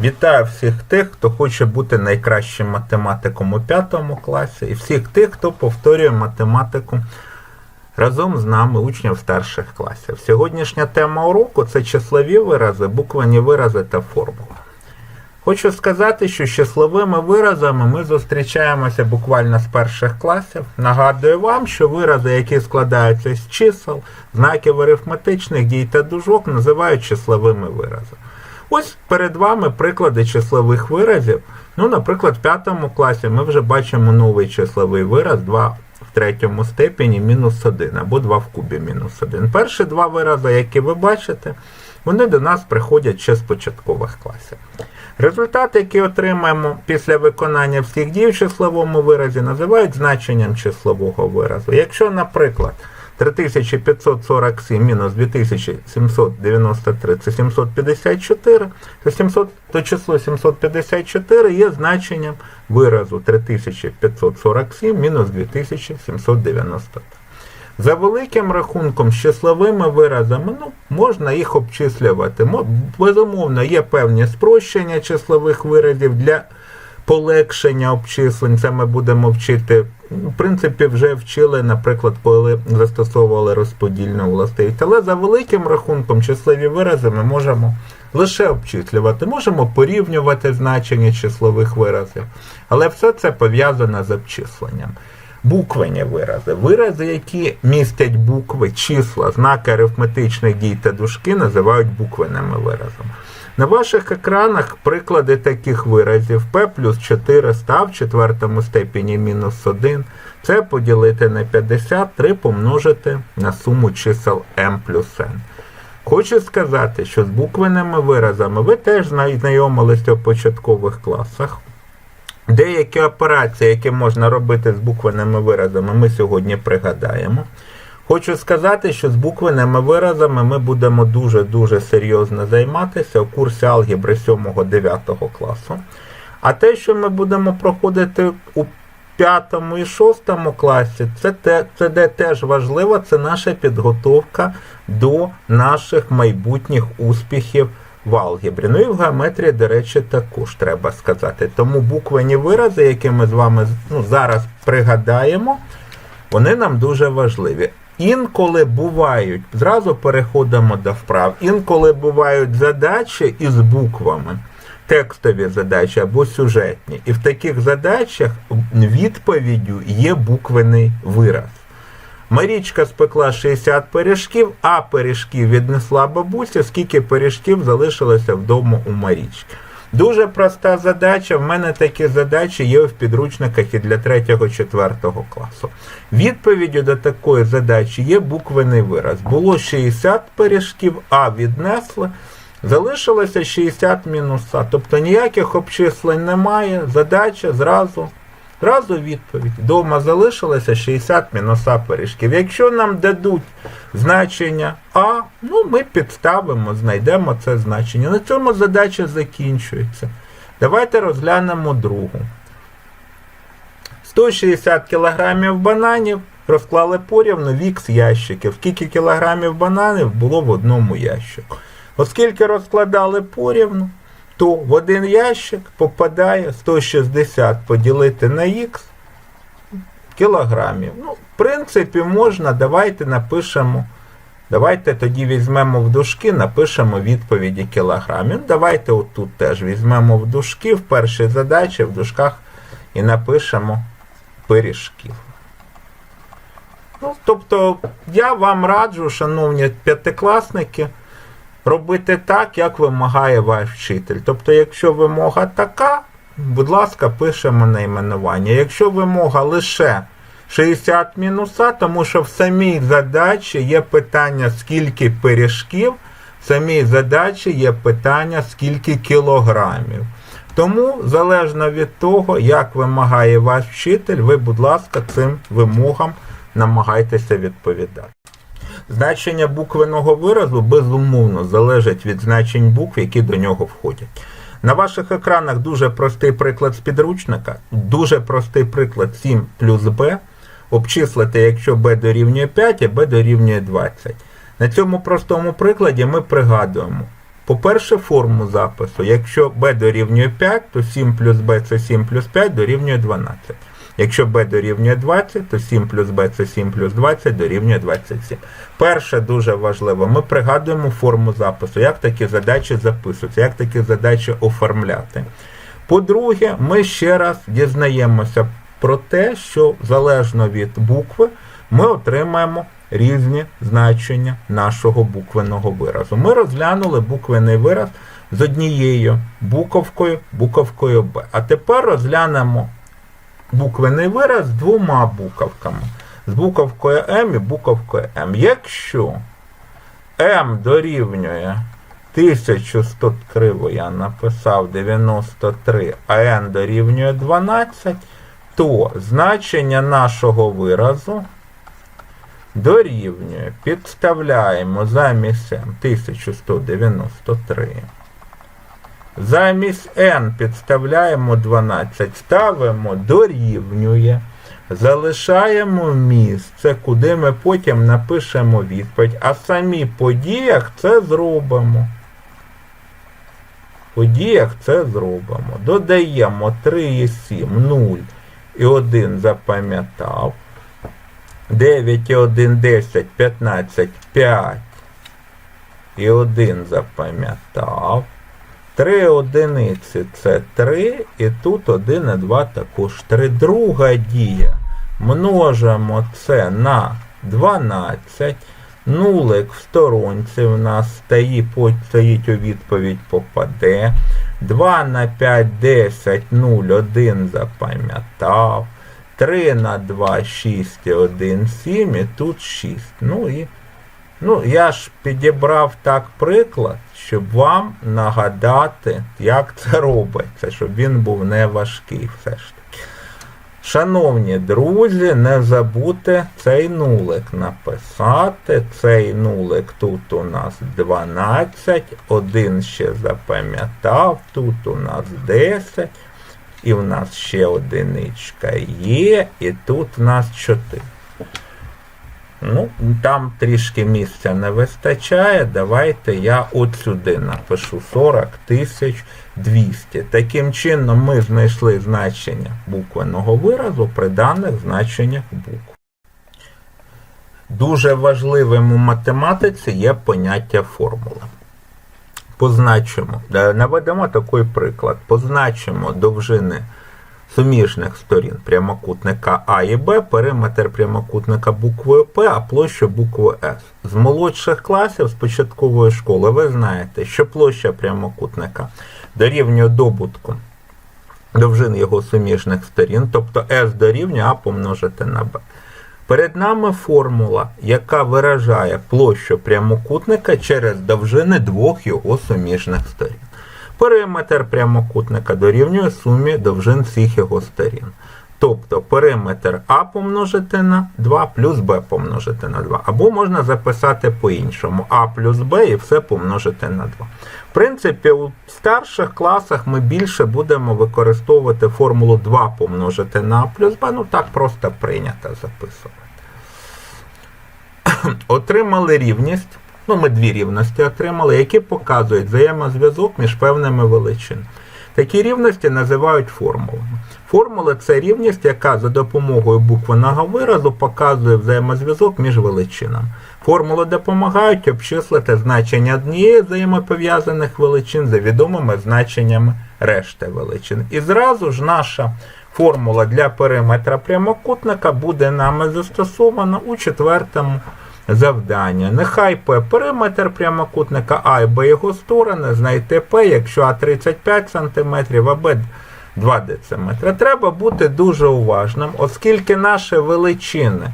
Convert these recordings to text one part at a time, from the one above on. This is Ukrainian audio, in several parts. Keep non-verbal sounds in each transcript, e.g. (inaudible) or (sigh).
Вітаю всіх тих, хто хоче бути найкращим математиком у п'ятому класі, і всіх тих, хто повторює математику разом з нами, учнів старших класів. Сьогоднішня тема уроку це числові вирази, буквені вирази та формули. Хочу сказати, що з числовими виразами ми зустрічаємося буквально з перших класів. Нагадую вам, що вирази, які складаються з чисел, знаків арифметичних дій та дужок, називають числовими виразами. Ось перед вами приклади числових виразів. Ну, наприклад, в п'ятому класі ми вже бачимо новий числовий вираз 2 в третьому степені мінус 1 або 2 в кубі мінус 1. Перші два вирази, які ви бачите, вони до нас приходять ще з початкових класів. Результат, який отримаємо після виконання всіх дій в числовому виразі, називають значенням числового виразу. Якщо, наприклад, 3547 мінус 2793 це 754, то, 700, то число 754 є значенням виразу 3547 мінус 2793. За великим рахунком, з числовими виразами, ну, можна їх обчислювати. Безумовно, є певні спрощення числових виразів для полегшення обчислень. Це ми будемо вчити. В принципі, вже вчили, наприклад, коли застосовували розподільну властивість. Але за великим рахунком, числові вирази ми можемо лише обчислювати, можемо порівнювати значення числових виразів. Але все це пов'язано з обчисленням. Буквені вирази. Вирази, які містять букви, числа, знаки арифметичних дій та дужки, називають буквеними виразами. На ваших екранах приклади таких виразів P плюс 400 в четвертому степені мінус 1. Це поділити на 53 помножити на суму чисел m плюс n. Хочу сказати, що з буквеними виразами ви теж знайомилися в початкових класах. Деякі операції, які можна робити з буквеними виразами, ми сьогодні пригадаємо. Хочу сказати, що з буквеними виразами ми будемо дуже-дуже серйозно займатися у курсі алгебри 7-9 класу. А те, що ми будемо проходити у 5 і 6 класі, це, те, це де теж важливо, це наша підготовка до наших майбутніх успіхів в алгебрі. Ну і в геометрії, до речі, також треба сказати. Тому буквені вирази, які ми з вами ну, зараз пригадаємо, вони нам дуже важливі. Інколи бувають, зразу переходимо до вправ, інколи бувають задачі із буквами, текстові задачі або сюжетні. І в таких задачах відповіддю є буквений вираз. Марічка спекла 60 пиріжків, а пиріжків віднесла бабуся, скільки пиріжків залишилося вдома у Марічки. Дуже проста задача. В мене такі задачі є в підручниках і для 3-4 класу. Відповіддю до такої задачі є буквений вираз. Було 60 пиріжків, а віднесли. Залишилося 60 мінуса. Тобто ніяких обчислень немає. Задача зразу. Зразу відповідь. Дома залишилося 60 мінуса пиріжків. Якщо нам дадуть значення А, ну ми підставимо, знайдемо це значення. На цьому задача закінчується. Давайте розглянемо другу. 160 кг бананів розклали порівну вік ящиків. Скільки кілограмів бананів було в одному ящику. Оскільки розкладали порівну, то в один ящик попадає 160 поділити на х кілограмів. Ну, в принципі, можна, давайте напишемо. Давайте тоді візьмемо в дужки, напишемо відповіді кілограмів. Давайте отут теж візьмемо в дужки в першій задачі в дужках і напишемо пиріжків. Ну, тобто, я вам раджу, шановні п'ятикласники, робити так, як вимагає ваш вчитель. Тобто, якщо вимога така, будь ласка, пишемо найменування. Якщо вимога лише 60 мінуса, тому що в самій задачі є питання, скільки пиріжків, в самій задачі є питання, скільки кілограмів. Тому, залежно від того, як вимагає ваш вчитель, ви, будь ласка, цим вимогам намагайтеся відповідати. Значення буквеного виразу безумовно залежить від значень букв, які до нього входять. На ваших екранах дуже простий приклад з підручника, дуже простий приклад 7 плюс b. Обчислити, якщо b дорівнює 5, а b дорівнює 20. На цьому простому прикладі ми пригадуємо. По-перше, форму запису. Якщо b дорівнює 5, то 7 плюс b це 7 плюс 5 дорівнює 12. Якщо b дорівнює 20, то 7 плюс b це 7 плюс 20 дорівнює 27. Перше дуже важливо, ми пригадуємо форму запису, як такі задачі записуються, як такі задачі оформляти. По-друге, ми ще раз дізнаємося про те, що залежно від букви ми отримаємо різні значення нашого буквеного виразу. Ми розглянули буквений вираз з однією буковкою, буковкою Б. А тепер розглянемо буквений вираз з двома буковками. З буковкою М і буковкою М. Якщо М дорівнює 1100 криво я написав 93, а n дорівнює 12, то значення нашого виразу дорівнює, підставляємо замість m 1193. Замість n підставляємо 12, ставимо дорівнює. Залишаємо місце, куди ми потім напишемо відповідь, а самі по діях це зробимо. По діях це зробимо. Додаємо 3 і 7, 0 і 1 запам'ятав. 9 і 1, 10, 15, 5 і 1 запам'ятав. 3 одиниці це 3, і тут 1 і 2 також 3. Друга дія. Множимо це на 12. Нулик в сторонці в нас стоїть, у відповідь попаде. 2 на 5, 10, 0, 1 запам'ятав. 3 на 2, 6 1, 7, і тут 6. Ну і Ну, я ж підібрав так приклад, щоб вам нагадати, як це робиться, щоб він був не важкий все ж таки. Шановні друзі, не забудьте цей нулик написати. Цей нулик тут у нас 12, один ще запам'ятав, тут у нас 10, і в нас ще одиничка є, і тут у нас 4. Ну, там трішки місця не вистачає. Давайте я от сюди напишу 40 тисяч 200. Таким чином ми знайшли значення буквеного виразу при даних значеннях букв. Дуже важливим у математиці є поняття формули. Позначимо, наведемо такий приклад. Позначимо довжини суміжних сторін прямокутника А і Б, периметр прямокутника буквою П, а площа буквою С. З молодших класів з початкової школи ви знаєте, що площа прямокутника дорівнює добутку довжин його суміжних сторін, тобто S дорівнює А помножити на Б. Перед нами формула, яка виражає площу прямокутника через довжини двох його суміжних сторін. Периметр прямокутника дорівнює сумі довжин всіх його сторін. Тобто периметр А помножити на 2 плюс Б помножити на 2. Або можна записати по-іншому А плюс Б і все помножити на 2. В принципі, у старших класах ми більше будемо використовувати формулу 2 помножити на А плюс Б. Ну так просто прийнято записувати. (clears throat) Отримали рівність. Ну, ми дві рівності отримали, які показують взаємозв'язок між певними величинами. Такі рівності називають формулами. Формула це рівність, яка за допомогою буквеного виразу показує взаємозв'язок між величинами. Формули допомагають обчислити значення однієї взаємопов'язаних величин за відомими значеннями решти величин. І зразу ж наша формула для периметра прямокутника буде нами застосована у четвертому завдання. Нехай П периметр прямокутника А і Б його сторони, знайти П, якщо А 35 см, а Б 2 дециметра. Треба бути дуже уважним, оскільки наші величини,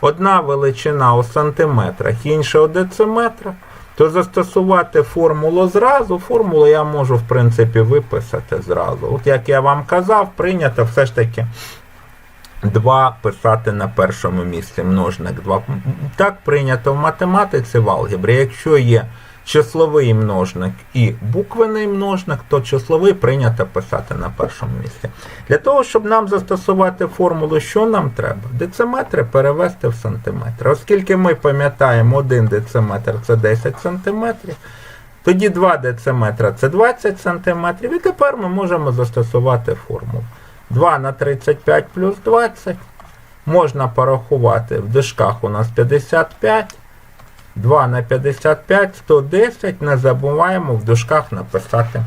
одна величина у сантиметрах, інша у дециметрах, то застосувати формулу зразу, формулу я можу, в принципі, виписати зразу. От як я вам казав, прийнято все ж таки 2 писати на першому місці множник 2. Так прийнято в математиці в алгебрі. Якщо є числовий множник і буквений множник, то числовий прийнято писати на першому місці. Для того, щоб нам застосувати формулу, що нам треба? Дециметри перевести в сантиметри. Оскільки ми пам'ятаємо, 1 дециметр це 10 сантиметрів, Тоді 2 дециметра це 20 см. І тепер ми можемо застосувати формулу. 2 на 35 плюс 20. Можна порахувати. В дужках у нас 55. 2 на 55, 110. Не забуваємо в дужках написати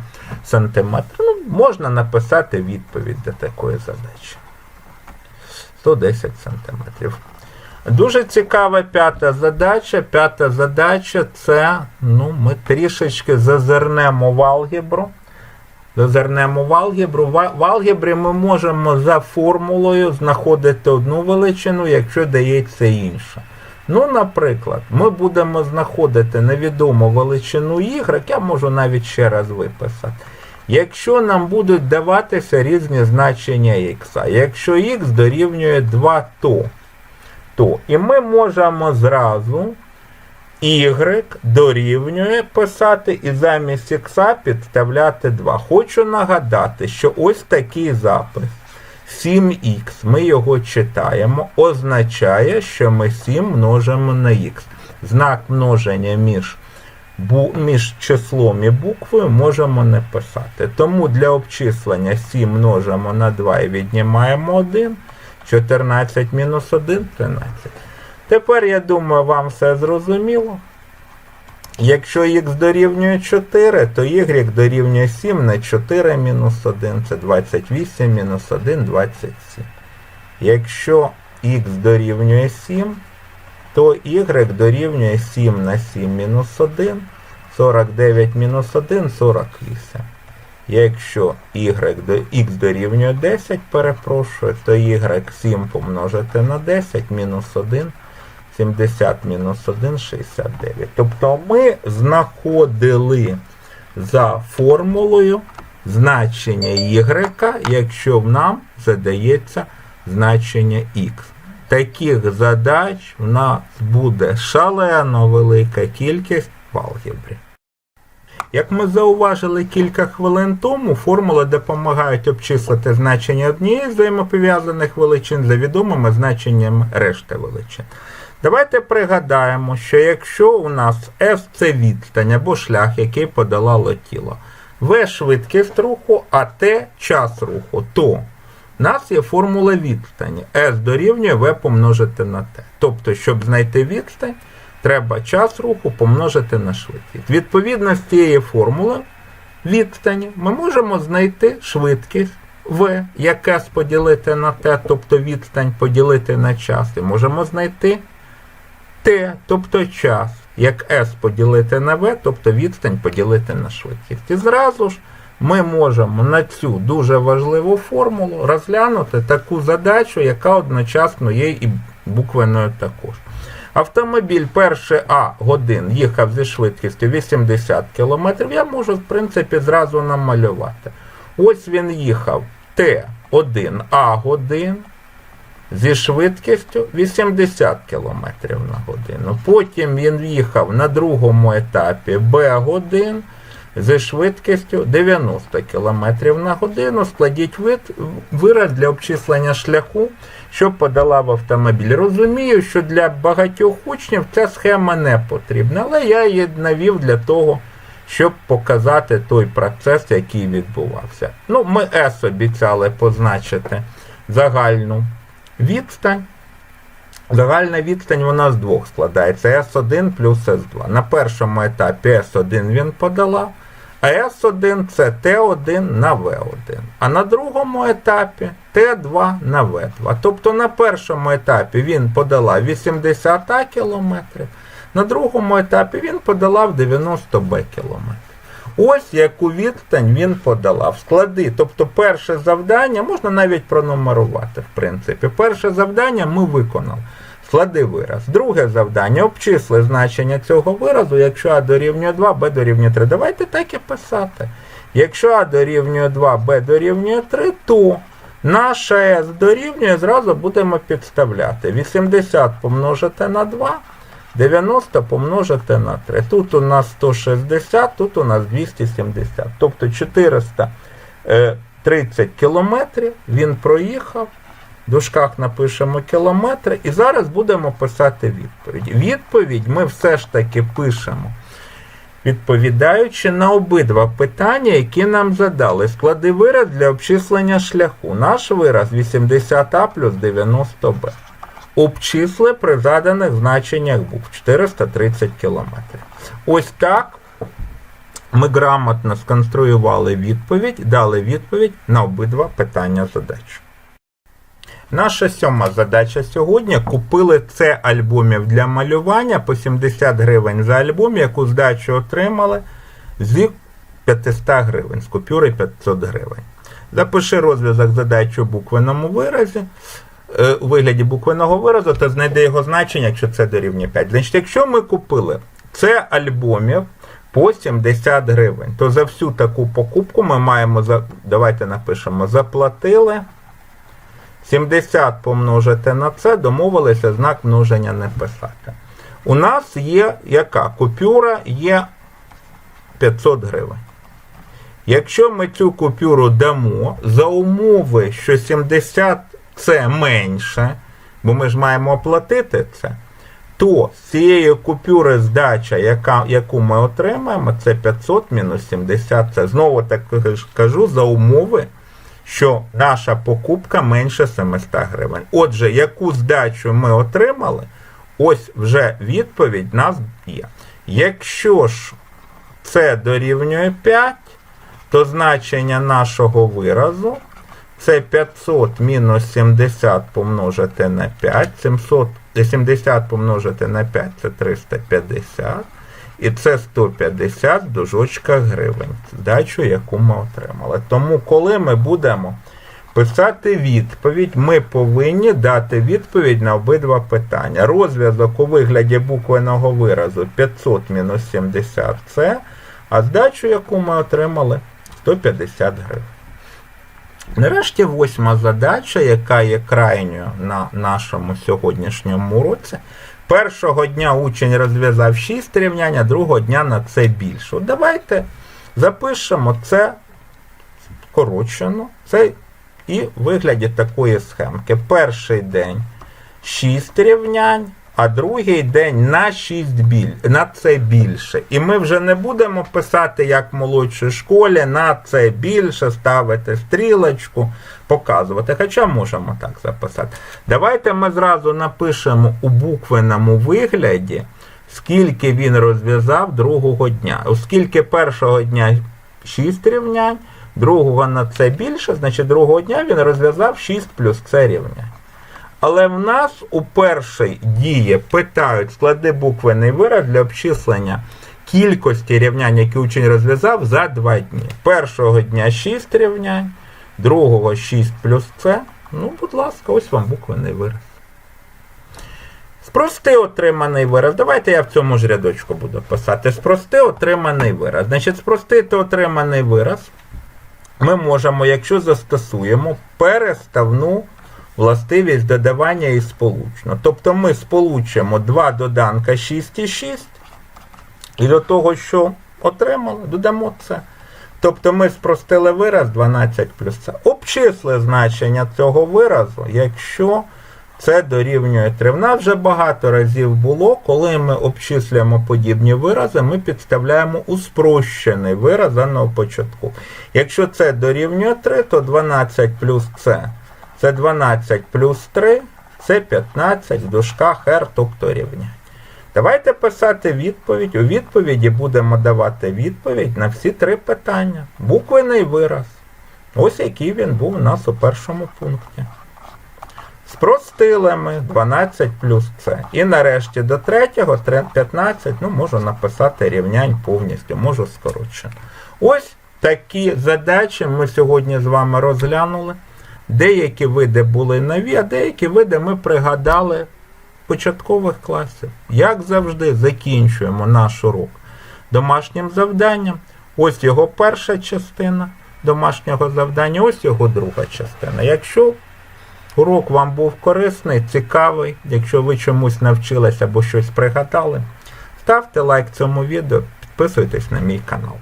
сантиметр. Ну, можна написати відповідь до такої задачі. 110 сантиметрів. Дуже цікава п'ята задача. П'ята задача це, ну, ми трішечки зазирнемо в алгебру. Зазирнемо в алгебру. В алгебрі ми можемо за формулою знаходити одну величину, якщо дається інша. Ну, наприклад, ми будемо знаходити невідому величину y, я можу навіть ще раз виписати. Якщо нам будуть даватися різні значення х, якщо х дорівнює 2 то, то і ми можемо зразу y дорівнює писати і замість х підставляти 2. Хочу нагадати, що ось такий запис. 7х, ми його читаємо, означає, що ми 7 множимо на х. Знак множення між бу, між числом і буквою можемо не писати. Тому для обчислення 7 множимо на 2 і віднімаємо 1. 14 мінус 1 13. Тепер, я думаю, вам все зрозуміло. Якщо х дорівнює 4, то y дорівнює 7 на 4 мінус 1, це 28 мінус 1, 27. Якщо х дорівнює 7, то y дорівнює 7 на 7 мінус 1, 49 мінус 1, 48. Якщо y до x дорівнює 10, перепрошую, то y 7 помножити на 10 мінус 1, 70 мінус 1, 69. Тобто ми знаходили за формулою значення y, якщо в нам задається значення x. Таких задач в нас буде шалено велика кількість в алгебрі. Як ми зауважили кілька хвилин тому, формули допомагають обчислити значення однієї взаємопов'язаних величин за відомими значеннями решти величин. Давайте пригадаємо, що якщо у нас S це відстань або шлях, який подолало тіло, V швидкість руху, а T час руху, то у нас є формула відстані. S дорівнює V помножити на T. Тобто, щоб знайти відстань, треба час руху помножити на швидкість. Відповідно з цієї формули відстані ми можемо знайти швидкість v, як S поділити на t, тобто відстань поділити на час. І можемо знайти t, тобто час, як S поділити на v, тобто відстань поділити на швидкість. І зразу ж ми можемо на цю дуже важливу формулу розглянути таку задачу, яка одночасно є і буквеною також. Автомобіль перший А годин їхав зі швидкістю 80 км, я можу, в принципі, зразу намалювати. Ось він їхав Т1А годин зі швидкістю 80 км на годину. Потім він їхав на другому етапі Б годин зі швидкістю 90 км на годину. Складіть вид, вираз для обчислення шляху, що подолав автомобіль. Розумію, що для багатьох учнів ця схема не потрібна, але я її навів для того, щоб показати той процес, який відбувався. Ну, Ми S обіцяли позначити загальну відстань. Загальна відстань вона з двох складається S1 плюс S2. На першому етапі S1 він подолав, а S1 це T1 на V1. А на другому етапі T2 на V2. Тобто на першому етапі він подолав 80 км, на другому етапі він подолав 90 Б км. Ось яку відстань він подолав. Склади. Тобто перше завдання можна навіть пронумерувати, в принципі. Перше завдання ми виконали. Склади вираз. Друге завдання. Обчисли значення цього виразу, якщо А дорівнює 2, Б дорівнює 3. Давайте так і писати. Якщо А дорівнює 2, Б дорівнює 3, то наша С дорівнює, зразу будемо підставляти. 80 помножити на 2. 90 помножити на 3. Тут у нас 160, тут у нас 270. Тобто 430 кілометрів він проїхав. В дужках напишемо кілометри. І зараз будемо писати відповідь. Відповідь ми все ж таки пишемо відповідаючи на обидва питання, які нам задали. Склади вираз для обчислення шляху. Наш вираз 80А плюс 90Б. Обчисли при заданих значеннях букв 430 км. Ось так ми грамотно сконструювали відповідь, дали відповідь на обидва питання задач. Наша сьома задача сьогодні купили це альбомів для малювання по 70 гривень за альбом, яку здачу отримали з 500 гривень, з купюри 500 гривень. Запиши розв'язок задачі у буквеному виразі, у вигляді буквеного виразу та знайди його значення, якщо це дорівнює 5. Значить, якщо ми купили це альбомів по 70 гривень, то за всю таку покупку ми маємо, давайте напишемо, заплатили 70 помножити на це, домовилися знак множення не писати. У нас є яка? Купюра є 500 гривень. Якщо ми цю купюру дамо за умови, що 70 це менше, бо ми ж маємо оплатити це, то з цієї купюри здача, яка, яку ми отримаємо, це 500 мінус 70. Це знову так кажу за умови, що наша покупка менше 700 гривень. Отже, яку здачу ми отримали, ось вже відповідь нас є. Якщо ж це дорівнює 5, то значення нашого виразу це 500 мінус 70 помножити на 5. 700, 70 помножити на 5 це 350. І це 150 в дужочках гривень, здачу, яку ми отримали. Тому, коли ми будемо писати відповідь, ми повинні дати відповідь на обидва питання. Розв'язок у вигляді буквеного виразу 500 мінус 70 це, а здачу, яку ми отримали, 150 гривень. Нарешті восьма задача, яка є крайньою на нашому сьогоднішньому уроці. Першого дня учень розв'язав 6 рівнянь, а другого дня на це більше. Давайте запишемо це скорочено, це і вигляді такої схемки. Перший день 6 рівнянь, а другий день на 6 біль, на це більше. І ми вже не будемо писати, як в молодшій школі, на це більше, ставити стрілочку, показувати. Хоча можемо так записати. Давайте ми зразу напишемо у буквеному вигляді, скільки він розв'язав другого дня. Оскільки першого дня 6 рівнянь, другого на це більше, значить другого дня він розв'язав 6 плюс це рівнянь. Але в нас у першій дії питають склади буквений вираз для обчислення кількості рівнянь, які учень розв'язав за 2 дні. Першого дня 6 рівнянь, другого 6 плюс це. Ну, будь ласка, ось вам буквений вираз. Спрости отриманий вираз. Давайте я в цьому ж рядочку буду писати. Спрости отриманий вираз. Значить, спростити отриманий вираз ми можемо, якщо застосуємо переставну властивість додавання і сполучно. Тобто ми сполучимо два доданка 6 і 6, і до того, що отримали, додамо це. Тобто ми спростили вираз 12 плюс це. Обчисли значення цього виразу, якщо це дорівнює 3. В нас вже багато разів було, коли ми обчислюємо подібні вирази, ми підставляємо у спрощений вираз даного початку. Якщо це дорівнює 3, то 12 плюс це це 12 плюс 3, це 15 в дужках R, тобто рівня. Давайте писати відповідь. У відповіді будемо давати відповідь на всі три питання. Буквений вираз. Ось який він був у нас у першому пункті. Спростили ми 12 плюс С. І нарешті до третього 15, ну, можу написати рівнянь повністю, можу скорочено. Ось такі задачі ми сьогодні з вами розглянули. Деякі види були нові, а деякі види ми пригадали початкових класів. Як завжди, закінчуємо наш урок домашнім завданням. Ось його перша частина домашнього завдання, ось його друга частина. Якщо урок вам був корисний, цікавий, якщо ви чомусь навчилися або щось пригадали, ставте лайк цьому відео, підписуйтесь на мій канал.